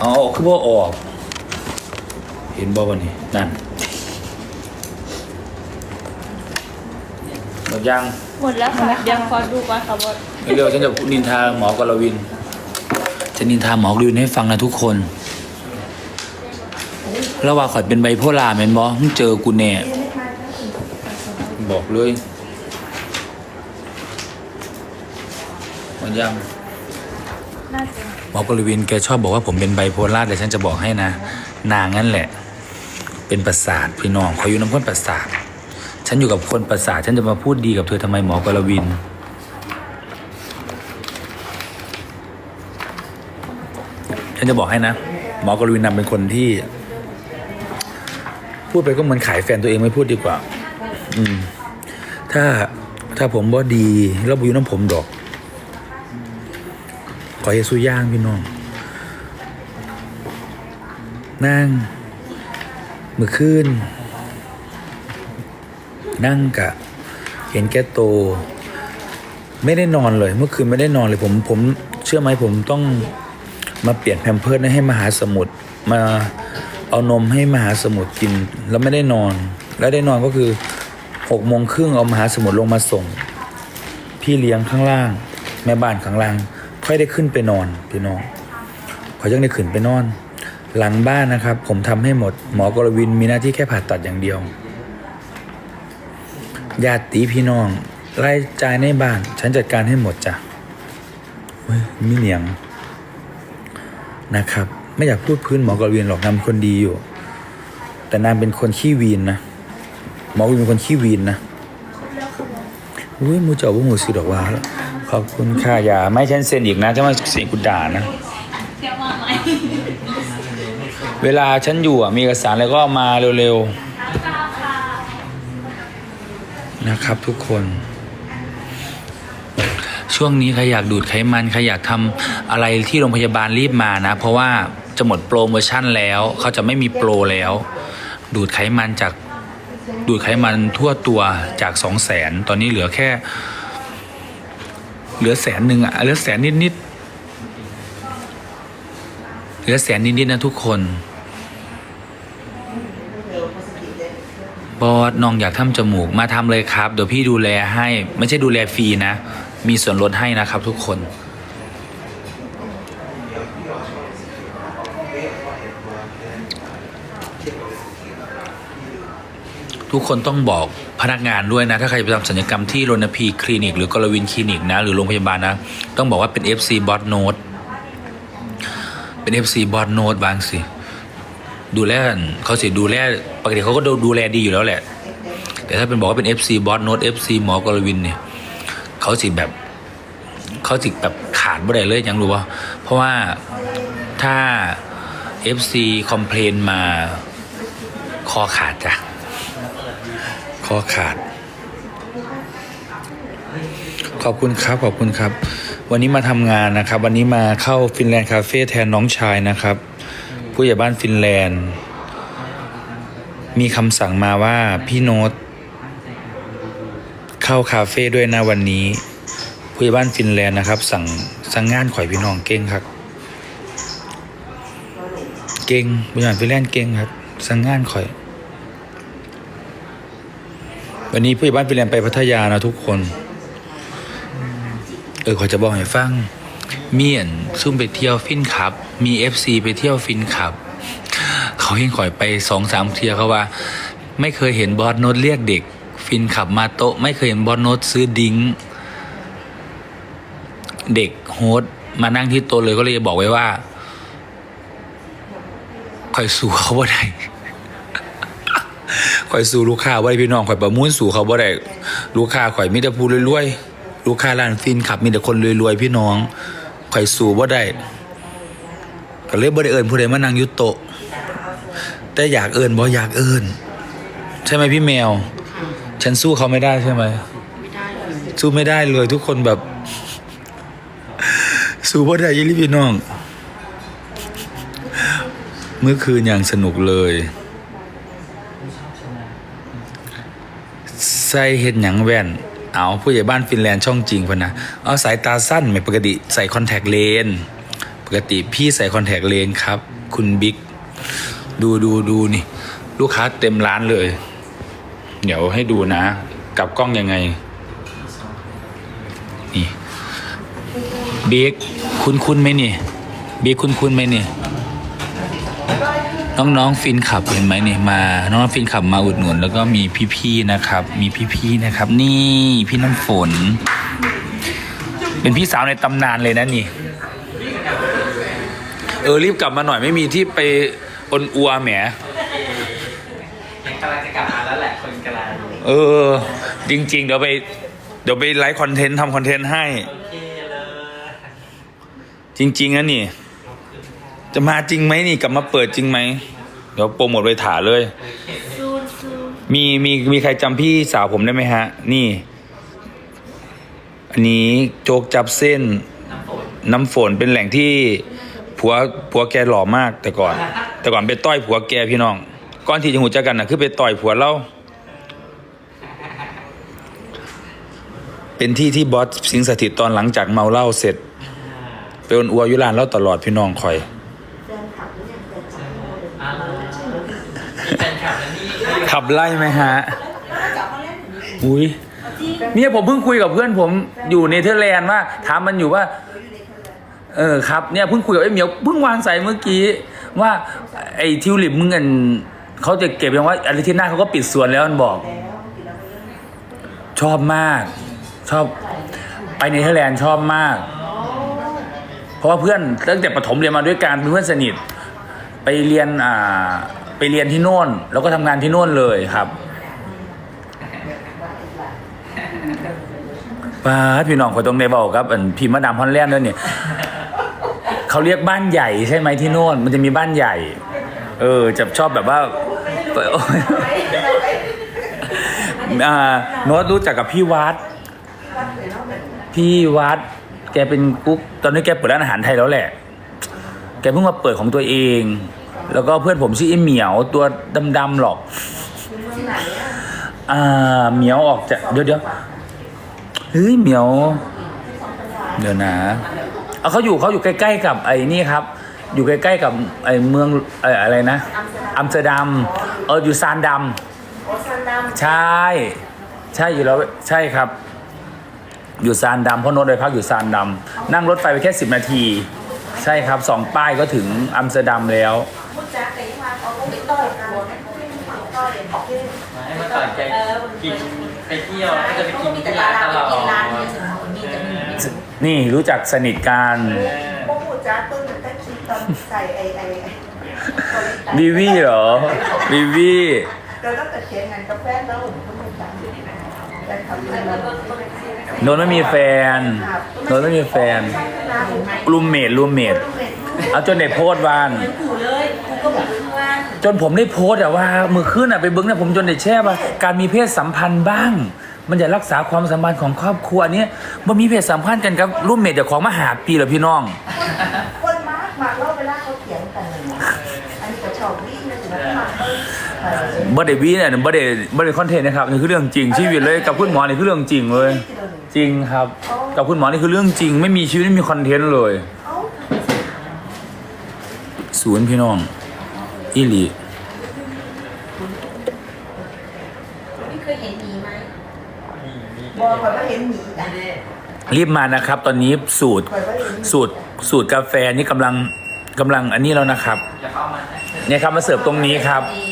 เอาคือว่าออก เห็นบ่วันนี้นั่นหมดยังหมดแล้วค่ะเดี๋ยวขอดูก่อนค่ะว่าเร็วๆฉันจะนินทาหมอกรวินจะนินทาหมอกรวินให้ฟังนะทุกคน แล้วว่าข่อยเป็นไบโพล่าแม่นบ่มึงเจอกูแน่บอกเลย หมดยังน่าจะหมอกรวินแกชอบบอกว่าผมเป็นไบโพล่าแต่ฉันจะบอกให้นะ นางนั่นแหละ เป็นประสาทพี่น้องขออยู่น้ำพ้นประสาท ฉันอยู่กับคนประสาท ฉันจะมาพูดดีกับเธอทำไมหมอกรวิน ฉันจะบอกให้นะ หมอกรวินนำเป็นคนที่ พูดไปก็เหมือนขายแฟนตัวเองไม่พูดดีกว่า อืม ถ้าถ้าผมบ่ดีแล้วบุยน้ำผมดอก ขอเยซูย่างพี่น้องนั่งมือขึ้น นั่งกะ เห็นแก่โต ไม่ได้นอนเลย เมื่อคืนไม่ได้นอนเลยผมผมเชื่อไหมผมต้องมาเปลี่ยนแพมเพิร์ดให้มหาสมุทรมาเอานมให้มหาสมุทรกิน แล้วไม่ได้นอน แล้วได้นอนก็คือหกโมงครึ่งเอามหาสมุทรลงมาส่ง พี่เลี้ยงข้างล่าง แม่บ้านข้างล่าง ค่อยได้ขึ้นไปนอนพี่น้องขอยังได้ขึ้นไปนอน หลังบ้านนะครับ ผมทำให้หมด หมอกรวินมีหน้าที่แค่ผ่าตัดอย่างเดียวญาติพี่น้องรายจ่ายในบ้าน ฉันจัดการให้หมดจ้ะเฮ้ยมีเหนียงนะครับ ไม่อยากพูดพื้นหมอกรวินหรอกนางคนดีอยู่ แต่นางเป็นคนขี้วีนนะหมอกรวินเป็นคนขี้วีนนะ อุ้ยมูเจ้าว่ามูสิดอกว่าแล้วขอบคุณค่ะอย่าไม่ฉันเซ็นอีกนะจะมาเสียงกุด่านะ เวลาฉันอยู่อะมีเอกสารอะไรก็มาเร็วๆ นะครับทุกคน ช่วงนี้ใครอยากดูดไขมันใครอยากทำอะไรที่โรงพยาบาลรีบมานะ เพราะว่าจะหมดโปรโมชั่นแล้ว เขาจะไม่มีโปรแล้ว ดูดไขมันจาก ดูดไขมันทั่วตัวจากสองแสนตอนนี้เหลือแค่ เหลือแสนหนึ่งอะเหลือแสนนิดๆเหลือแสนนิดๆนะทุกคนบอสน้องอยากทำจมูกมาทำเลยครับ เดี๋ยวพี่ดูแลให้ ไม่ใช่ดูแลฟรีนะ มีส่วนลดให้นะครับทุกคน ทุกคนต้องบอกพนักงานด้วยนะ ถ้าใครไปทำศัลยกรรมที่โรนพีคลินิก หรือกรวินคลินิกนะ หรือโรงพยาบาลนะ ต้องบอกว่าเป็น FC b o t Note เป็น FC b o t Note บางสิ ดูแลเขาสิดูแลปกติเขาก็ดูแลดีอยู่แล้วแหละ แต่ถ้าเป็นบอกว่าเป็น FC b o s Note FC หมอกรวินเนี่ยเขาสิแบบเขาสิแบบขาดบ่ได้เลยยังรู้ว่าเพราะว่าถ้า FC คอมเพลนมาคอขาดจ้ะ คอขาด ขอบคุณครับ ขอบคุณครับ วันนี้มาทำงานนะครับ วันนี้มาเข้าฟินแลนด์คาเฟ่แทนน้องชายนะครับ ผู้ใหญ่บ้านฟินแลนด์ มีคำสั่งมาว่าพี่โน้ตเข้าคาเฟ่ด้วยนะวันนี้ ผู้ใหญ่บ้านฟินแลนด์นะครับ สั่งสั่งงานข่อยพี่น้องเก่งครับ เก่งผู้ใหญ่บ้านฟินแลนด์เก่งครับ สั่งงานข่อย วันนี้ผู้ใหญ่บ้านฟินแลนไปพัทยานะทุกคน เออขอจะบอกให้ฟัง เมียนซุ่มไปเที่ยวฟินขับ มีเอฟซีไปเที่ยวฟินขับ เขาเห็นข่อยไปสองสามเที่ยวเขาว่า ไม่เคยเห็นบอสโนตเรียกเด็ก ฟินขับมาโต๊ะ ไม่เคยเห็นบอสโนตซื้อดิ้งเด็กโฮส์มานั่งที่โต๊ะเลยก็เลยบอกไว้ว่าข่อยสู่เขาบ่ได้ ข่อยสู่ลูกค้าบ่ได้พี่น้องข่อยประมูลสู่เขาบ่ได้ลูกค้าข่อยมีแต่ผู้รวยๆลูกค้าร้านฟินขับมีแต่คนรวยๆพี่น้องข่อยสู่บ่ได้ก็เลยบ่ได้เอิ้นผู้ใดมานั่งอยู่โต๊ะแต่อยากเอิ้นบ่อยากเอิ้นใช่ไหมพี่แมว ฉันสู้เขาไม่ได้ใช่ไหมสู้ไม่ได้เลยทุกคนแบบ สู้บ่ได้ยี่ลิพี่น้อง เมื่อคืนอย่างสนุกเลย ใส่เห็ดหยังแว่น เอาผู้ใหญ่บ้านฟินแลนด์ช่องจริงพนะเอาสายตาสั้นไหมปกติใส่คอนแทคเลนปกติพี่ใส่คอนแทคเลนครับ คุณบิ๊กดูดูดูนี่ ลูกค้าเต็มร้านเลย เดี๋ยวให้ดูนะกลับกล้องยังไง นี่บิ๊กคุณคุณไหมนี่บิ๊กคุณคุณไหมนี่ น้องๆฟินขับเห็นไหมนี่มา น้องๆฟินขับมาอุดหนุน แล้วก็มีพี่ๆนะครับ มีพี่ๆนะครับ นี่พี่น้ำฝน เป็นพี่สาวในตำนานเลยนะนี่ เออรีบกลับมาหน่อยไม่มีที่ไปอนอัวแหมกำลังจะกลับมาแล้วแหละคนกำลังเออ จริง ๆ เดี๋ยวไป เดี๋ยวไปไลฟ์คอนเทนต์ทำคอนเทนต์ให้โอเคเลยจริงๆนะนี่ จะมาจริงไหมนี่กลับมาเปิดจริงไหมเดี๋ยวโปรโมทไปถ่าเลย ซูนซูนมีมีมีใครจำพี่สาวผมได้ไหมฮะ นี่ อันนี้โจกจับเส้น น้ำฝนน้ำฝนเป็นแหล่งที่ผัวผัวแกหล่อมากแต่ก่อน แต่ก่อนไปต้อยผัวแกพี่น้อง ก่อนที่จะหูจักกันนะคือไปต่อยผัวเล่าเป็นที่ที่บอสสิงสถิตตอนหลังจากเมาเหล้าเสร็จ ไปอนอัวอยุรานเล่าตลอดพี่น้องคอย อ่ามีแฟนคลับแล้วนี่ ขับไล่ไหมฮะ อุ้ยเนี่ยผมเพิ่งคุยกับเพื่อนผมอยู่เนเธอร์แลนด์ว่าถามมันอยู่ว่า เออครับเนี่ยเพิ่งคุยกับไอ้เหมียวเพิ่งวางสายเมื่อกี้ ว่าไอ้ทิวลิปมึงอันเขาจะเก็บยังว่าอาทิตย์หน้าเขาก็ปิดสวนแล้วมันบอก ชอบมาก ชอบ ไปเนเธอร์แลนด์ชอบมาก เพราะว่าเพื่อนตั้งแต่ประถมเรียนมาด้วยกันเป็นเพื่อนสนิท ไปเรียนอ่าไปเรียนที่โน่น แล้วก็ทำงานที่โน่นเลยครับป้าพี่น้องคนตรงในเบาครับอันพี่มาดามฮอลแลนด์ด้วยเนี่ยเขาเรียกบ้านใหญ่ใช่ไหมที่โน่น มันจะมีบ้านใหญ่ เออจะชอบแบบว่าโอ๊ยอ่าโน้ตรู้จักกับพี่วัด พี่วัด แกเป็นกุ๊กตอนนี้แกเปิดร้านอาหารไทยแล้วแหละ แกเพิ่งมาเปิดของตัวเอง แล้วก็เพื่อนผมชื่อไอ้เหมียวตัวดำๆหรอกอ่าเหมียวออกจากเดี๋ยวเดี๋ยวเฮ้ยเหมียว เดี๋ยวนะเอาเขาอยู่เขาอยู่ใกล้ๆกับไอ้นี่ครับ อยู่ใกล้ๆกับไอ้เมืองไอ้อะไรนะอัมสเตอร์ดัมเอออยู่ซานดัมใช่ ใช่อยู่แล้วใช่ครับ อยู่ซานดัมเพราะโน้ตไปพักอยู่ซานดัมนั่งรถไฟไปแค่สิบนาที ใช่ครับสองป้ายก็ถึงอัมสเตอร์ดัมแล้ว พูดจ้าแต่ยังมาเอาไปต่อยหัวมันก็ไม่ฝังต่อยบอกที่มาให้มาต่อยใจกินไปเที่ยวก็จะไปกินมีที่แต่ร้าร้านนตลอดมีร้านมีแต่มีแต่มีนี่รู้จักสนิทกันพวกพูดจ้าต้นแต่คิดตอนใส่ไอ้ไอ้วิวี่เหรอวิวี่เราต้องตัดเชียงงานกาแฟแล้ว ผมก็ไม่จ้าแต่ทำอะไรโนนไม่มีแฟนโนนไม่มีแฟนรูมเมดรูมเมดเอาจนเด็โพสต์วาน กูเลยกูก็บอกเพื่อนจนผมได้โพสต์อะว่ามือขึ้นอะไปเบิ้งเนี่ยผมจนได้แช่ว่าการมีเพศสัมพันธ์บ้าง มันจะรักษาความสัมพันธ์ของครอบครัวอันเนี้ยมันมีเพศสัมพันธ์กันกับรูมเมดเดี๋ยวของมาหาปีเหรอพี่น้อง คนมากมากเล่าเวลาเขาเถียงกันเลยอันนี้ก็ชอบวิ่งนะแล้วมาเออ บ่ได้วีเนี่ยบ่ได้บ่ได้คอนเทนต์นะครับนี่คือเรื่องจริงชีวิตเลยกับคุณหมอนี่คือเรื่องจริงเลย จริงครับ กับคุณหมอนี่คือเรื่องจริง ไม่มีชีวิตไม่มีคอนเทนต์เลยเอ้าศูนย์พี่น้องอีหลีไม่เคยเห็นหมีไหมบอกก่อนว่าเห็นหมีอะรีบมานะครับ ตอนนี้สูตรก่อนว่าเห็นหมีสูตรสูตรกาแฟนี่กำลังกำลังอันนี้แล้วนะครับจะเข้ามาเนี่ยครับมาเสิร์ฟตรงนี้ครับดี